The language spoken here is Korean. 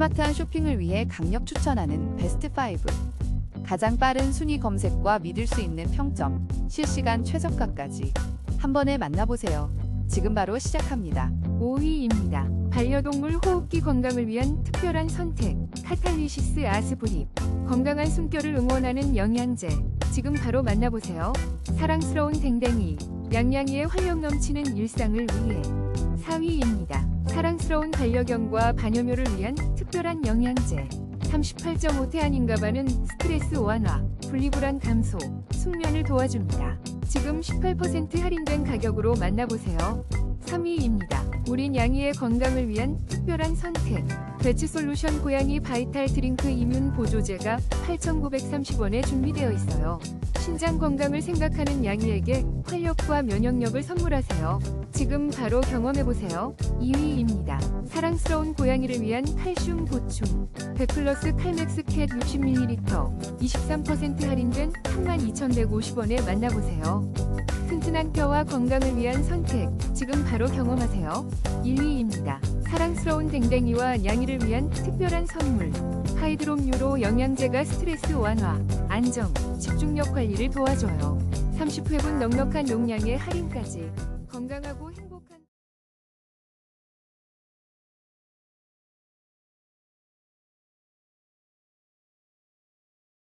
스마트한 쇼핑을 위해 강력 추천하는 베스트 5. 가장 빠른 순위 검색과 믿을 수 있는 평점, 실시간 최저가까지 한 번에 만나보세요. 지금 바로 시작합니다. 5위입니다. 반려동물 호흡기 건강을 위한 특별한 선택. 카탈리시스 아스브립. 건강한 숨결을 응원하는 영양제. 지금 바로 만나보세요. 사랑스러운 댕댕이. 양양이의 활력 넘치는 일상을 위해. 4위입니다. 사랑스러운 반려견과 반려묘를 위한 특별한 영양제. 38.5 태아닌가바는 스트레스 완화, 분리불안 감소, 숙면을 도와줍니다. 지금 18% 할인된 가격으로 만나보세요. 3위입니다. 우린 양이의 건강을 위한 특별한 선택. 배치 솔루션 고양이 바이탈 드링크 이뮨 보조제가 8,930원에 준비되어 있어요. 신장 건강을 생각하는 양이에게 활력과 면역력을 선물하세요. 지금 바로 경험해보세요. 2위입니다. 사랑스러운 고양이를 위한 칼슘 보충. 100 플러스 칼맥스 캣 60ml 23% 할인된 32,150원에 만나보세요. 튼튼한 뼈와 건강을 위한 선택. 지금 바로 경험하세요. 1위입니다. 사랑스러운 댕댕이와 양이를 위한 특별한 선물. 하이드롬유로 영양제가 스트레스 완화, 안정, 집중력 관리를 도와줘요. 30회분 넉넉한 용량의 할인까지. 건강하고 행복한